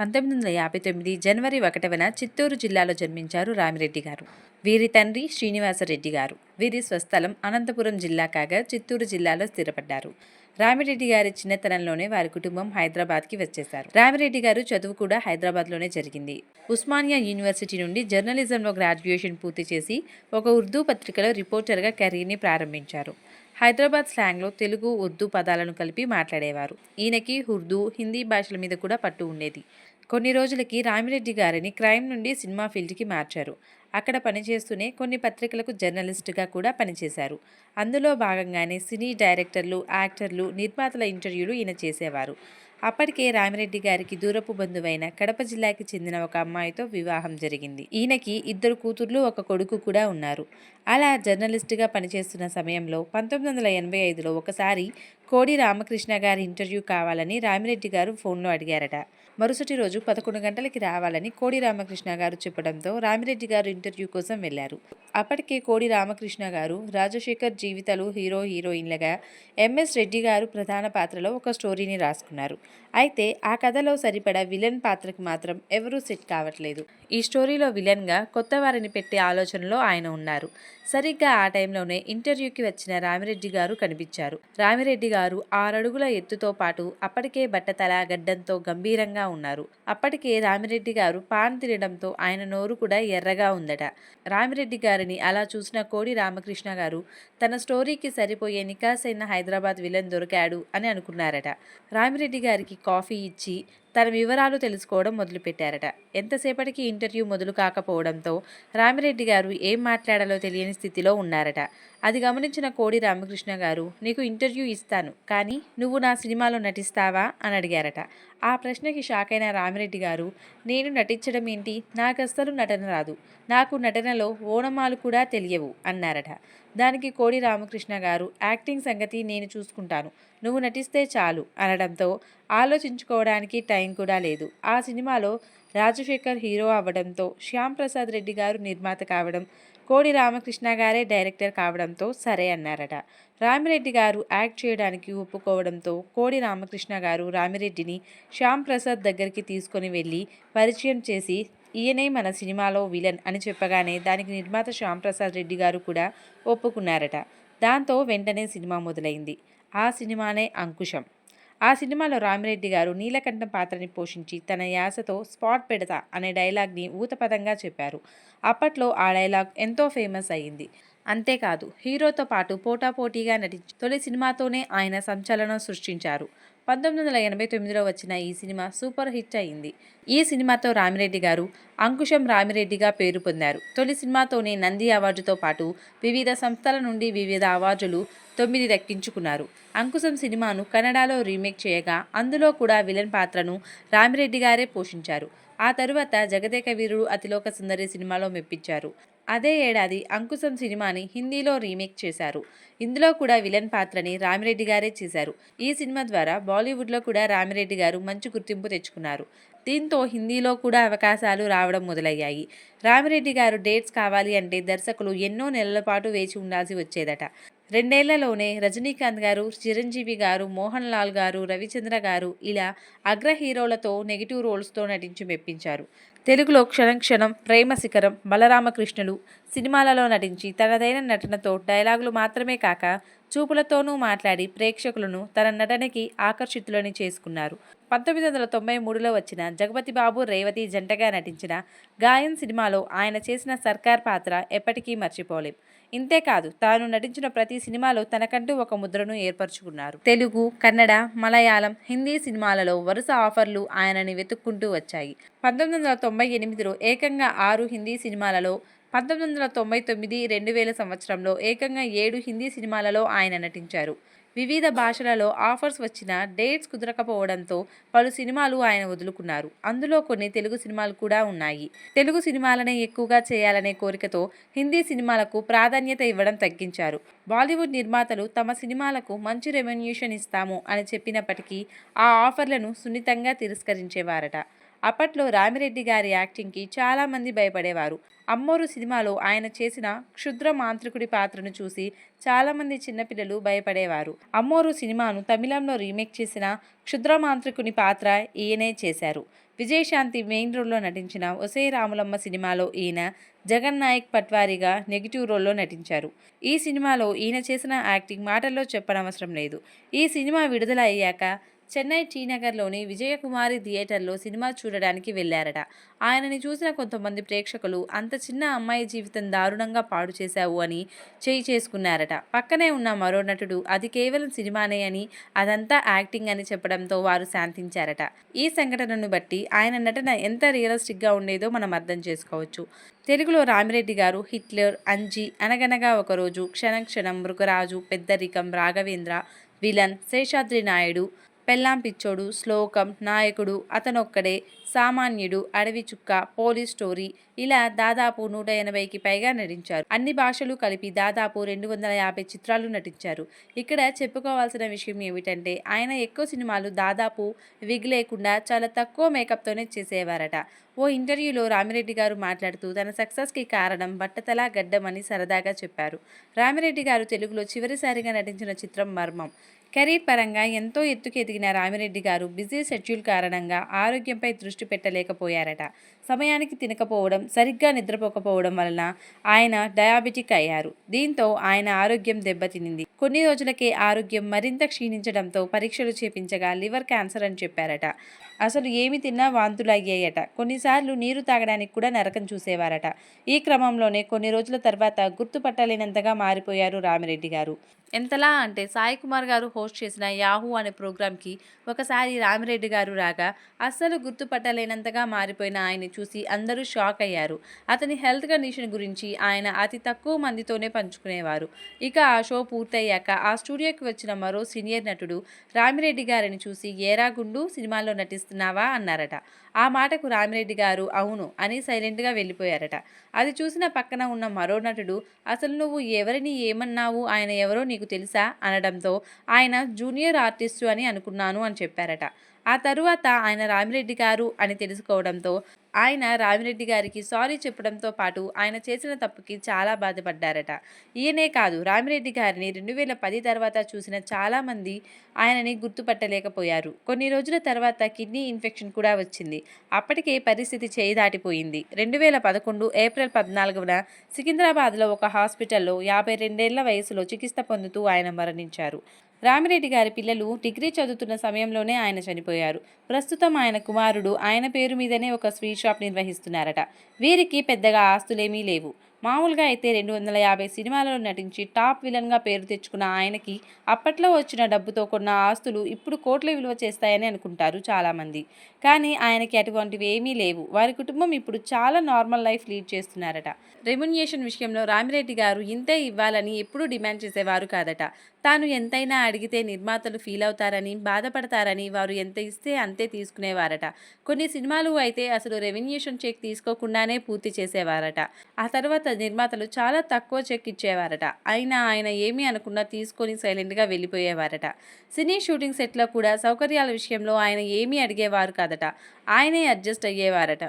పంతొమ్మిది వందల యాభై తొమ్మిది జనవరి ఒకటవన చిత్తూరు జిల్లాలో జన్మించారు రామిరెడ్డి గారు. వీరి తండ్రి శ్రీనివాసరెడ్డి గారు. వీరి స్వస్థలం అనంతపురం జిల్లా కాగా చిత్తూరు జిల్లాలో స్థిరపడ్డారు. రామిరెడ్డి గారి చిన్నతనంలోనే వారి కుటుంబం హైదరాబాద్కి వచ్చేశారు. రామిరెడ్డి గారు చదువు కూడా హైదరాబాద్లోనే జరిగింది. ఉస్మానియా యూనివర్సిటీ నుండి జర్నలిజంలో గ్రాడ్యుయేషన్ పూర్తి చేసి ఒక ఉర్దూ పత్రికలో రిపోర్టర్గా కెరీర్ని ప్రారంభించారు. హైదరాబాద్ స్లాంగ్లో తెలుగు ఉర్దూ పదాలను కలిపి మాట్లాడేవారు. ఈయనకి ఉర్దూ హిందీ భాషల మీద కూడా పట్టు ఉండేది. కొన్ని రోజులకి రామిరెడ్డి గారిని క్రైమ్ నుండి సినిమా ఫీల్డ్కి మార్చారు. అక్కడ పనిచేస్తూనే కొన్ని పత్రికలకు జర్నలిస్టుగా కూడా పనిచేశారు. అందులో భాగంగానే సినీ డైరెక్టర్లు యాక్టర్లు నిర్మాతల ఇంటర్వ్యూలు ఈయన చేసేవారు. అప్పటికే రామిరెడ్డి గారికి దూరపు బంధువైన కడప జిల్లాకి చెందిన ఒక అమ్మాయితో వివాహం జరిగింది. ఈయనకి ఇద్దరు కూతుర్లు ఒక కొడుకు కూడా ఉన్నారు. అలా జర్నలిస్టుగా పనిచేస్తున్న సమయంలో పంతొమ్మిది వందల ఎనభై ఐదులో ఒకసారి కోడి రామకృష్ణ గారి ఇంటర్వ్యూ కావాలని రామిరెడ్డి గారు ఫోన్లో అడిగారట. మరుసటి రోజు పదకొండు గంటలకి రావాలని కోడి రామకృష్ణ గారు చెప్పడంతో రామిరెడ్డి గారు ఇంటర్వ్యూ కోసం వెళ్ళారు అప్పటికే కోడి రామకృష్ణ గారు రాజశేఖర్ జీవితాలు హీరో హీరోయిన్లుగా ఎంఎస్ రెడ్డి గారు ప్రధాన పాత్రలో ఒక స్టోరీని రాసుకున్నారు. అయితే ఆ కథలో సరిపడా విలన్ పాత్రకు మాత్రం ఎవరూ సెట్ కావట్లేదు. ఈ స్టోరీలో విలన్గా కొత్త వారిని పెట్టే ఆలోచనలో ఆయన ఉన్నారు. సరిగ్గా ఆ టైంలోనే ఇంటర్వ్యూకి వచ్చిన రామిరెడ్డి గారు కనిపించారు. రామిరెడ్డి గారు ఆరడుగుల ఎత్తుతో పాటు అప్పటికే బట్టతల గడ్డంతో గంభీరంగా ఉన్నారు. అప్పటికే రామిరెడ్డి గారు పాన్ తినడంతో ఆయన నోరు కూడా ఎర్రగా ఉందట. రామిరెడ్డి గారిని అలా చూసిన కోడి రామకృష్ణ గారు తన స్టోరీకి సరిపోయే నికాసైన హైదరాబాద్ విలన్ దొరికాడు అని అనుకున్నారట. రామిరెడ్డి గారికి కాఫీ ఇచ్చి తన వివరాలు తెలుసుకోవడం మొదలుపెట్టారట. ఎంతసేపటికి ఇంటర్వ్యూ మొదలు కాకపోవడంతో రామిరెడ్డి గారు ఏం మాట్లాడాలో తెలియని స్థితిలో ఉన్నారట. అది గమనించిన కోడి రామకృష్ణ గారు నీకు ఇంటర్వ్యూ ఇస్తాను కానీ నువ్వు నా సినిమాలో నటిస్తావా? అని అడిగారట. ఆ ప్రశ్నకి షాక్ అయిన రామిరెడ్డి గారు నేను నటించడం ఏంటి? నాకు అస్సలు నటన రాదు. నాకు నటనలో ఓనమాలు కూడా తెలియవు అన్నారట. దానికి కోడి రామకృష్ణ గారు యాక్టింగ్ సంగతి నేను చూసుకుంటాను. నువ్వు నటిస్తే చాలు అనడంతో ఆలోచించుకోవడానికి టైం కూడా లేదు. ఆ సినిమాలో రాజశేఖర్ హీరో అవ్వడంతో శ్యామ్ ప్రసాద్ రెడ్డి గారు నిర్మాత కావడం కోడి రామకృష్ణ గారే డైరెక్టర్ కావడంతో సరే అన్నారట. రామిరెడ్డి గారు యాక్ట్ చేయడానికి ఒప్పుకోవడంతో కోడి రామకృష్ణ గారు రామిరెడ్డిని శ్యామ్ ప్రసాద్ దగ్గరికి తీసుకొని వెళ్ళి పరిచయం చేసి ఈయనే మన సినిమాలో విలన్ అని చెప్పగానే దానికి నిర్మాత శ్యామ్ ప్రసాద్ రెడ్డి గారు కూడా ఒప్పుకున్నారట. దాంతో వెంటనే సినిమా మొదలైంది. ఆ సినిమానే అంకుశం. ఆ సినిమాలో రామిరెడ్డి గారు నీలకంఠం పాత్రని పోషించి తన యాసతో స్పాట్ పెడతా అనే డైలాగ్ని ఊతపదంగా చెప్పారు. అప్పట్లో ఆ డైలాగ్ ఎంతో ఫేమస్ అయ్యింది. అంతేకాదు హీరోతో పాటు పోటాపోటీగా నటించి తొలి సినిమాతోనే ఆయన సంచలనం సృష్టించారు. పంతొమ్మిది వందల ఎనభై తొమ్మిదిలో వచ్చిన ఈ సినిమా సూపర్ హిట్ అయింది. ఈ సినిమాతో రామిరెడ్డి గారు అంకుశం రామిరెడ్డిగా పేరు పొందారు. తొలి సినిమాతోనే నంది అవార్డుతో పాటు వివిధ సంస్థల నుండి వివిధ అవార్డులు తొమ్మిది దక్కించుకున్నారు. అంకుశం సినిమాను కన్నడలో రీమేక్ చేయగా అందులో కూడా విలన్ పాత్రను రామిరెడ్డి గారే పోషించారు. ఆ తరువాత జగదేక వీరుడు అతిలోక సుందరి సినిమాలో మెప్పించారు. అదే ఏడాది అంకుశం సినిమాని హిందీలో రీమేక్ చేశారు. ఇందులో కూడా విలన్ పాత్రని రామిరెడ్డి గారే చేశారు. ఈ సినిమా ద్వారా బాలీవుడ్లో కూడా రామిరెడ్డి గారు మంచి గుర్తింపు తెచ్చుకున్నారు. దీంతో హిందీలో కూడా అవకాశాలు రావడం మొదలయ్యాయి. రామిరెడ్డి గారు డేట్స్ కావాలి అంటే దర్శకులు ఎన్నో నెలల పాటు వేచి ఉండాల్సి వచ్చేదట. రెండేళ్ళలోనే రజనీకాంత్ గారు చిరంజీవి గారు మోహన్ లాల్ గారు రవిచంద్ర గారు ఇలా అగ్ర హీరోలతో నెగిటివ్ రోల్స్తో నటించి మెప్పించారు. తెలుగులో క్షణం క్షణం ప్రేమ శిఖరం బలరామకృష్ణులు సినిమాలలో నటించి తనదైన నటనతో డైలాగులు మాత్రమే కాక చూపులతోనూ మాట్లాడి ప్రేక్షకులను తన నటనకి ఆకర్షితులని చేసుకున్నారు. పంతొమ్మిది వందల తొంభై మూడులో వచ్చిన జగపతి బాబు రేవతి జంటగా నటించిన గాయన్ సినిమాలో ఆయన చేసిన సర్కార్ పాత్ర ఎప్పటికీ మర్చిపోలేం. ఇంతేకాదు తాను నటించిన ప్రతి సినిమాలో తనకంటూ ఒక ముద్రను ఏర్పరచుకున్నారు. తెలుగు కన్నడ మలయాళం హిందీ సినిమాలలో వరుస ఆఫర్లు ఆయనని వెతుక్కుంటూ వచ్చాయి. పంతొమ్మిది వందల తొంభై ఎనిమిదిలో ఏకంగా ఆరు హిందీ సినిమాలలో పంతొమ్మిది వందల తొంభై తొమ్మిది రెండు వేల సంవత్సరంలో ఏకంగా ఏడు హిందీ సినిమాలలో ఆయన నటించారు. వివిధ భాషలలో ఆఫర్స్ వచ్చిన డేట్స్ కుదరకపోవడంతో పలు సినిమాలు ఆయన వదులుకున్నారు. అందులో కొన్ని తెలుగు సినిమాలు కూడా ఉన్నాయి. తెలుగు సినిమాలనే ఎక్కువగా చేయాలనే కోరికతో హిందీ సినిమాలకు ప్రాధాన్యత ఇవ్వడం తగ్గించారు. బాలీవుడ్ నిర్మాతలు తమ సినిమాలకు మంచి రెవెన్యూషన్ ఇస్తాము అని చెప్పినప్పటికీ ఆ ఆఫర్లను సున్నితంగా తిరస్కరించేవారట. అప్పట్లో రామిరెడ్డి గారి యాక్టింగ్కి చాలామంది భయపడేవారు. అమ్మోరు సినిమాలో ఆయన చేసిన క్షుద్ర మాంత్రికుడి పాత్రను చూసి చాలామంది చిన్నపిల్లలు భయపడేవారు. అమ్మోరు సినిమాను తమిళంలో రీమేక్ చేసిన క్షుద్ర మాంత్రికుని పాత్ర ఈయనే చేశారు. విజయశాంతి మెయిన్ రోల్లో నటించిన ఒసే రాములమ్మ సినిమాలో ఈయన జగన్ నాయక్ పట్వారిగా నెగిటివ్ రోల్లో నటించారు. ఈ సినిమాలో ఈయన చేసిన యాక్టింగ్ మాటల్లో చెప్పనవసరం లేదు. ఈ సినిమా విడుదల అయ్యాక చెన్నై టీనగర్లోని విజయకుమారి థియేటర్లో సినిమా చూడడానికి వెళ్ళారట. ఆయనని చూసిన కొంతమంది ప్రేక్షకులు అంత చిన్న అమ్మాయి జీవితం దారుణంగా పాడు చేశావు అని చేయి చేసుకున్నారట. పక్కనే ఉన్న మరో నటుడు అది కేవలం సినిమానే అని అదంతా యాక్టింగ్ అని చెప్పడంతో వారు శాంతించారట. ఈ సంఘటనను బట్టి ఆయన నటన ఎంత రియలిస్టిక్గా ఉండేదో మనం అర్థం చేసుకోవచ్చు. తెలుగులో రామిరెడ్డి గారు హిట్లర్ అంజి అనగనగా ఒకరోజు క్షణం క్షణం మృగరాజు పెద్దరికం రాఘవేంద్ర విలన్ శేషాద్రి నాయుడు పెళ్ళాం పిచ్చోడు శ్లోకం నాయకుడు అతనొక్కడే సామాన్యుడు అడవి చుక్క పోలీస్ స్టోరీ ఇలా దాదాపు నూట ఎనభైకి పైగా నటించారు. అన్ని భాషలు కలిపి దాదాపు రెండు వందల యాభై చిత్రాలు నటించారు. ఇక్కడ చెప్పుకోవాల్సిన విషయం ఏమిటంటే ఆయన ఎక్కువ సినిమాలు దాదాపు విగ్ లేకుండా చాలా తక్కువ మేకప్తోనే చేసేవారట. ఓ ఇంటర్వ్యూలో రామిరెడ్డి గారు మాట్లాడుతూ తన సక్సెస్కి కారణం బట్టతల గడ్డం అని సరదాగా చెప్పారు. రామిరెడ్డి గారు తెలుగులో చివరిసారిగా నటించిన చిత్రం మర్మం. కెరీర్ పరంగా ఎంతో ఎత్తుకు ఎదిగిన రామిరెడ్డి గారు బిజీ షెడ్యూల్ కారణంగా ఆరోగ్యంపై దృష్టి పెట్టలేకపోయారట. సమయానికి తినకపోవడం సరిగ్గా నిద్రపోకపోవడం వలన ఆయన డయాబెటిక్ అయ్యారు. దీంతో ఆయన ఆరోగ్యం దెబ్బతినింది. కొన్ని రోజులకే ఆరోగ్యం మరింత క్షీణించడంతో పరీక్షలు చేపించగా లివర్ క్యాన్సర్ అని చెప్పారట. అసలు ఏమి తిన్నా వాంతులు అయ్యాయట కొన్నిసార్లు నీరు తాగడానికి కూడా నరకం చూసేవారట. ఈ క్రమంలోనే కొన్ని రోజుల తర్వాత గుర్తుపట్టలేనంతగా మారిపోయారు రామిరెడ్డి గారు. ఎంతలా అంటే సాయి కుమార్ గారు హోస్ట్ చేసిన యాహూ అనే ప్రోగ్రాంకి ఒకసారి రామిరెడ్డి గారు రాగా అస్సలు గుర్తుపట్టలేనంతగా మారిపోయిన ఆయన్ని చూసి అందరూ షాక్ అయ్యారు. అతని హెల్త్ కండిషన్ గురించి ఆయన అతి తక్కువ మందితోనే పంచుకునేవారు. ఇక ఆ షో పూర్తయ్యాక ఆ స్టూడియోకి వచ్చిన మరో సీనియర్ నటుడు రామిరెడ్డి గారిని చూసి ఏరా గుండు సినిమాలో నటిస్తున్నావా అన్నారట. ఆ మాటకు రామిరెడ్డి గారు అవును అని సైలెంట్గా వెళ్ళిపోయారట. అది చూసిన పక్కన ఉన్న మరో నటుడు అసలు నువ్వు ఎవరిని ఏమన్నావు? ఆయన ఎవరో నీకు తెలుసా అనడంతో ఆయన జూనియర్ ఆర్టిస్టు అని అనుకున్నాను అని చెప్పారట. ఆ తరువాత ఆయన రామిరెడ్డి గారు అని తెలుసుకోవడంతో ఆయన రామిరెడ్డి గారికి సారీ చెప్పడంతో పాటు ఆయన చేసిన తప్పుకి చాలా బాధపడ్డారట. ఈయనే కాదు రామిరెడ్డి గారిని రెండు వేల పది తర్వాత చూసిన చాలామంది ఆయనని గుర్తుపట్టలేకపోయారు. కొన్ని రోజుల తర్వాత కిడ్నీ ఇన్ఫెక్షన్ కూడా వచ్చింది. అప్పటికే పరిస్థితి చేయి దాటిపోయింది. రెండు వేల పదకొండు ఏప్రిల్ పద్నాలుగున సికింద్రాబాద్లో ఒక హాస్పిటల్లో యాభై రెండేళ్ళ వయసులో చికిత్స పొందుతూ ఆయన మరణించారు. రామిరెడ్డి గారి పిల్లలు డిగ్రీ చదువుతున్న సమయంలోనే ఆయన చనిపోయారు. ప్రస్తుతం ఆయన కుమారుడు ఆయన పేరు మీదనే ఒక స్వీట్ షాప్ నిర్వహిస్తున్నారట. వీరికి పెద్దగా ఆస్తులేమీ లేవు. మామూలుగా అయితే రెండు వందల యాభై సినిమాలలో నటించి టాప్ విలన్గా పేరు తెచ్చుకున్న ఆయనకి అప్పట్లో వచ్చిన డబ్బుతో కొన్న ఆస్తులు ఇప్పుడు కోట్ల విలువ చేస్తాయని అనుకుంటారు చాలామంది. కానీ ఆయనకి అటువంటివి ఏమీ లేవు. వారి కుటుంబం ఇప్పుడు చాలా నార్మల్ లైఫ్ లీడ్ చేస్తున్నారట. రెమ్యునియేషన్ విషయంలో రామిరెడ్డి గారు ఇంతే ఇవ్వాలని ఎప్పుడూ డిమాండ్ చేసేవారు కాదట. తాను ఎంతైనా అడిగితే నిర్మాతలు ఫీల్ అవుతారని బాధపడతారని వారు ఎంత ఇస్తే అంతే తీసుకునేవారట. కొన్ని సినిమాలు అయితే అసలు రెవెన్యూషన్ చెక్ తీసుకోకుండానే పూర్తి చేసేవారట. ఆ తర్వాత నిర్మాతలు చాలా తక్కువ చెక్ ఇచ్చేవారట. అయినా ఆయన ఏమీ అనకుండా తీసుకొని సైలెంట్గా వెళ్ళిపోయేవారట. సినీ షూటింగ్ సెట్లో కూడా సౌకర్యాల విషయంలో ఆయన ఏమీ అడిగేవారు కాదట. ఆయనే అడ్జస్ట్ అయ్యేవారట.